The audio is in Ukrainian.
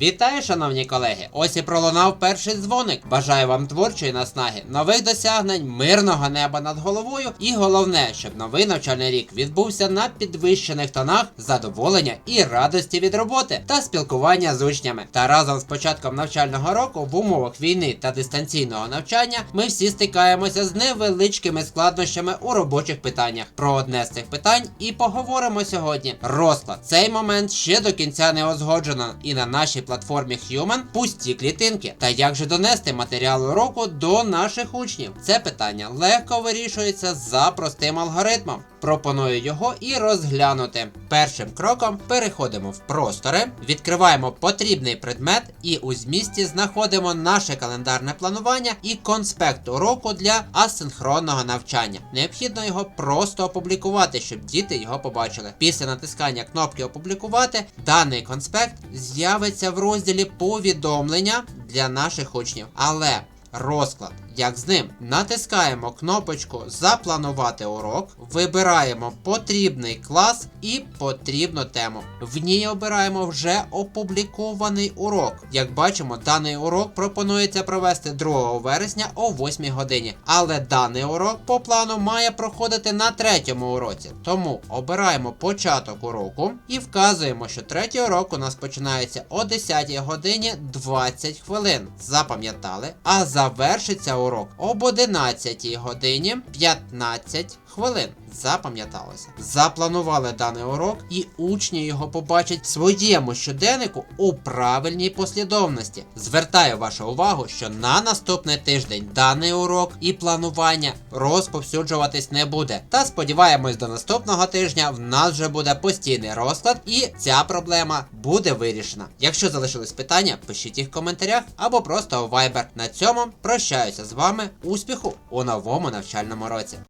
Вітаю, шановні колеги! Ось і пролунав перший дзвоник. Бажаю вам творчої наснаги, нових досягнень, мирного неба над головою. І головне, щоб новий навчальний рік відбувся на підвищених тонах задоволення і радості від роботи та спілкування з учнями. Та разом з початком навчального року в умовах війни та дистанційного навчання ми всі стикаємося з невеличкими складнощами у робочих питаннях. Про одне з цих питань і поговоримо сьогодні. Розклад. Цей момент ще до кінця не узгоджено і на нашій платформі Human пусті клітинки. Та як же донести матеріал уроку до наших учнів? Це питання легко вирішується за простим алгоритмом. Пропоную його і розглянути. Першим кроком переходимо в простори, відкриваємо потрібний предмет і у змісті знаходимо наше календарне планування і конспект уроку для асинхронного навчання. Необхідно його просто опублікувати, щоб діти його побачили. Після натискання кнопки Опублікувати даний конспект з'явиться в розділі повідомлення для наших учнів. Але розклад. Як з ним? Натискаємо кнопочку Запланувати урок, вибираємо потрібний клас і потрібну тему. В ній обираємо вже опублікований урок. Як бачимо, даний урок пропонується провести 2 вересня о 8 годині. Але даний урок по плану має проходити на третьому уроці. Тому обираємо початок уроку і вказуємо, що третій урок у нас починається о 10 годині 20 хвилин. Запам'ятали? А завершиться урок об 11 годині 15 хвилин. Запам'яталося. Запланували даний урок, і учні його побачать в своєму щоденнику у правильній послідовності. Звертаю вашу увагу, що на наступний тиждень даний урок і планування розповсюджуватись не буде. Та сподіваємось, до наступного тижня в нас вже буде постійний розклад, і ця проблема буде вирішена. Якщо залишились питання, пишіть їх в коментарях або просто у Viber. На цьому прощаюся з вами. Успіху у новому навчальному році.